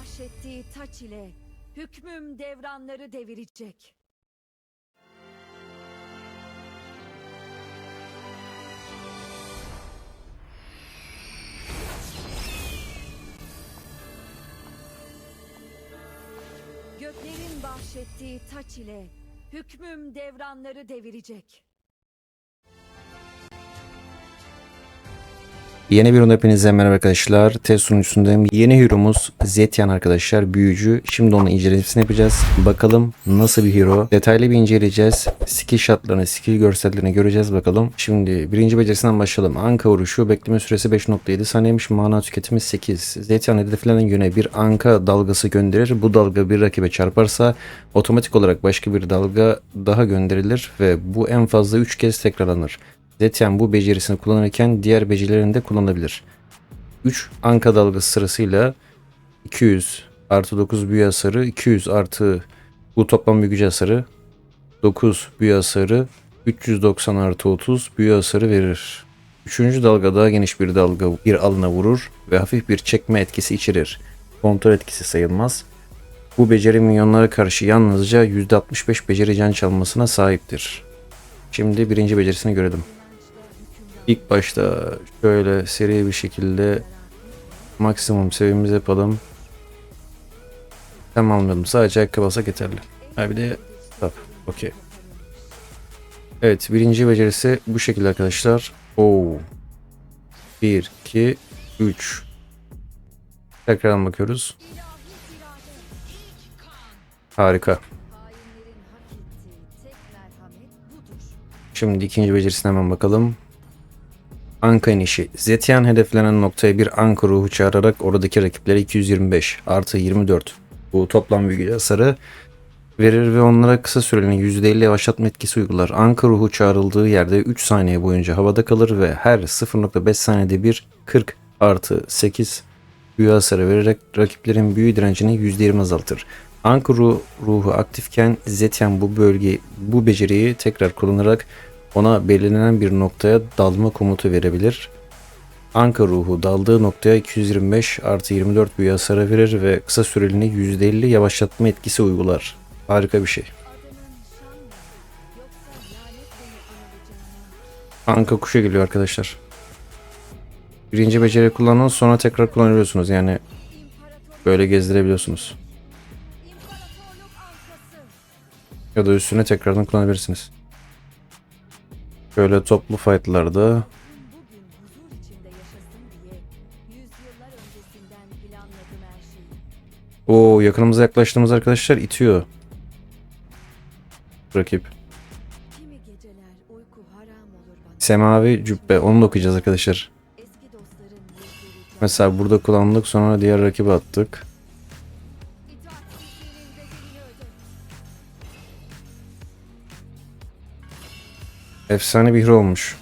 bahşettiği taç ile hükmüm devranları devirecek. Göklerin bahşettiği taç ile hükmüm devranları devirecek. Yeni bir hepinize merhaba arkadaşlar. Test sunucusundayım. Yeni hero'muz Zetyan arkadaşlar. Büyücü. Şimdi onun incelemesini yapacağız. Bakalım nasıl bir hero. Detaylı bir inceleyeceğiz. Skill shotlarını, skill görsellerini göreceğiz bakalım. Şimdi birinci becerisinden başlayalım. Anka vuruşu. Bekleme süresi 5.7 saniyeymiş. Mana tüketimi 8. Zetyan hedeflenen yöne bir anka dalgası gönderir. Bu dalga bir rakibe çarparsa otomatik olarak başka bir dalga daha gönderilir ve bu en fazla 3 kez tekrarlanır. Zetyan bu becerisini kullanırken diğer becerilerini de kullanabilir. 3 anka dalgası sırasıyla 200 artı 9 büyü hasarı, 200 artı bu toplam büyü gücü hasarı, 9 büyü hasarı, 390 artı 30 büyü hasarı verir. Üçüncü dalga daha geniş bir dalga bir alana vurur ve hafif bir çekme etkisi içerir. Kontrol etkisi sayılmaz. Bu beceri minyonlara karşı yalnızca %65 beceri can çalmasına sahiptir. Şimdi birinci becerisini görelim. İlk başta şöyle seri bir şekilde maksimum seviyemizi yapalım. Tamamladım. Sadece ayakkabı alsak yeterli. Ha bir de tap. Okey. Evet birinci becerisi bu şekilde arkadaşlar. Oo. 1, 2, 3. Tekrardan bakıyoruz. Harika. Şimdi ikinci becerisine hemen bakalım. Anka inişi. Zetyan hedeflenen noktaya bir anka ruhu çağırarak oradaki rakiplere 225 artı 24 bu toplam büyü hasarı verir ve onlara kısa süreli %50 yavaşlatma etkisi uygular. Anka ruhu çağrıldığı yerde 3 saniye boyunca havada kalır ve her 0.5 saniyede bir 40 artı 8 büyü hasarı vererek rakiplerin büyü direncini %20 azaltır. Anka ruhu, aktifken Zetyan bu bölge bu beceriyi tekrar kullanarak ona belirlenen bir noktaya dalma komutu verebilir. Anka ruhu daldığı noktaya 225 artı 24 büyü hasarı verir ve kısa süreliğine %50 yavaşlatma etkisi uygular. Harika bir şey. Anka kuşa geliyor arkadaşlar. Birinci beceri kullanın sonra tekrar kullanabiliyorsunuz yani böyle gezdirebiliyorsunuz. Ya da üstüne tekrardan kullanabilirsiniz. Şöyle toplu fightlarda o yakınımıza yaklaştığımız arkadaşlar itiyor. Rakip. Semavi cübbe onu da okuyacağız arkadaşlar. Mesela burada kullandık sonra diğer rakibe attık. Efsane bir hero olmuş.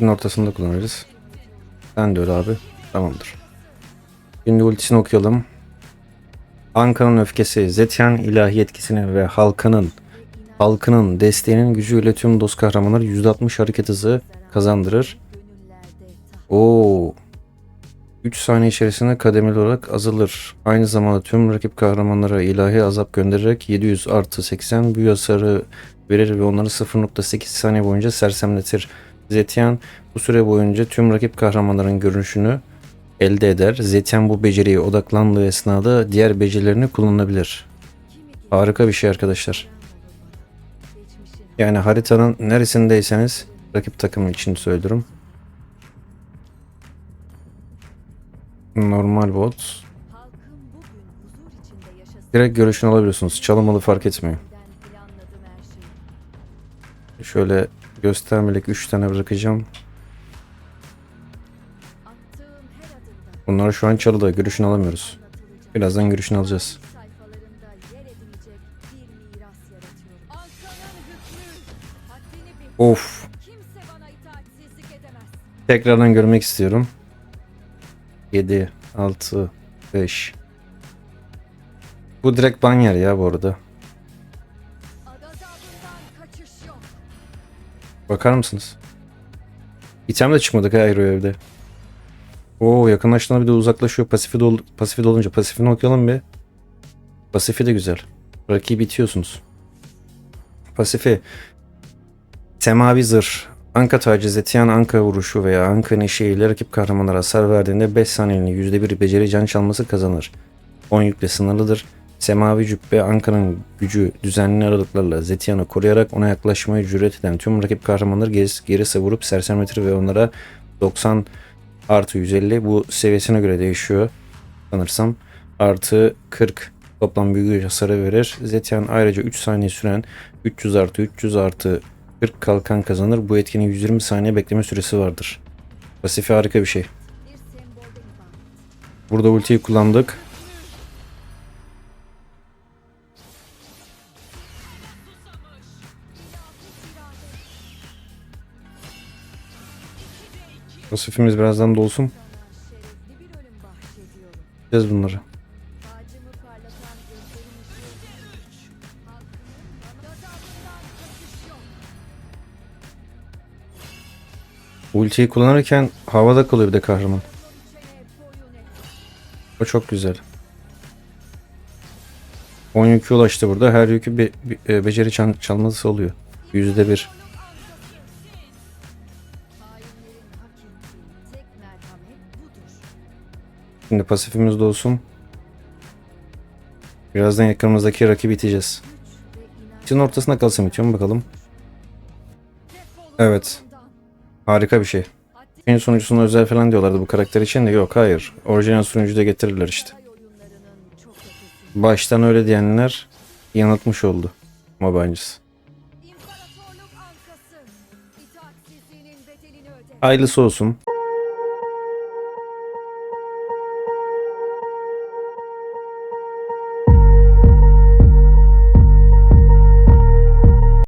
Bunun ortasında kullanırız. Sen de öyle abi. Tamamdır. Şimdi ultisini okuyalım. Anka'nın öfkesi, Zetyan ilahi etkisini ve halkanın halkının desteğinin gücüyle tüm dost kahramanları %60 hareket hızı kazandırır. Oo. 3 saniye içerisinde kademeli olarak azalır. Aynı zamanda tüm rakip kahramanlara ilahi azap göndererek 700 artı 80 büyü hasarı verir ve onları 0.8 saniye boyunca sersemletir. Zetyan bu süre boyunca tüm rakip kahramanların görünüşünü elde eder. Zetyan bu beceriye odaklandığı esnada diğer becerilerini kullanabilir. Harika bir şey arkadaşlar. Yani haritanın neresindeyseniz rakip takım için söylüyorum. Normal bot. Direkt görüşünü alabiliyorsunuz. Çalınmalı fark etmiyor. Şöyle göstermelik 3 tane bırakacağım. Bunlar şu an çalıda. Görüşünü alamıyoruz. Birazdan görüşünü alacağız. Of. Tekrardan görmek istiyorum. 7, 6, 5. Bu direkt ban yer ya bu arada. Bakar mısınız? İtem de çıkmadık ha Hero evde. Oo yakınlaştığında bir de uzaklaşıyor. Pasifi, dol pasifi dolunca pasifini okuyalım bir. Pasifi de güzel. Rakibi itiyorsunuz. Pasifi. Semavi zırh. Anka taciz, etiyan anka vuruşu veya anka neşeyle rakip kahramanlara hasar verdiğinde 5 saniyeliğine %1 beceri can çalması kazanır. 10 yükle sınırlıdır. Semavi cübbe Anka'nın gücü düzenli aralıklarla Zetiyan'ı koruyarak ona yaklaşmaya cüret eden tüm rakip kahramanları geri, geri savurup sersemletir ve onlara 90 artı 150 bu seviyesine göre değişiyor sanırsam. Artı 40 toplam büyü hasarı verir. Zetiyan ayrıca 3 saniye süren 300 artı 300 artı 40 kalkan kazanır. Bu etkinin 120 saniye bekleme süresi vardır. Pasifi harika bir şey. Burada ultiyi kullandık. Pasifimiz birazdan dolsun. Yapacağız bunları. Ultiyi kullanırken havada kalıyor bir de kahraman. O çok güzel. 10 yükü ulaştı burada. Her yükü bir, bir- e, beceri çal- çalması oluyor. Yüzde bir. Şimdi pasifimiz dolsun. Birazdan yakınımızdaki rakibi iteceğiz. İçin ortasına kalsın bitiyor bakalım. Defolun Evet. Harika bir şey. En sunucusuna özel falan diyorlardı bu karakter için de yok hayır. Orijinal sunucuyu da getirirler işte. Baştan öyle diyenler yanıltmış oldu. Öde. Hayırlısı olsun.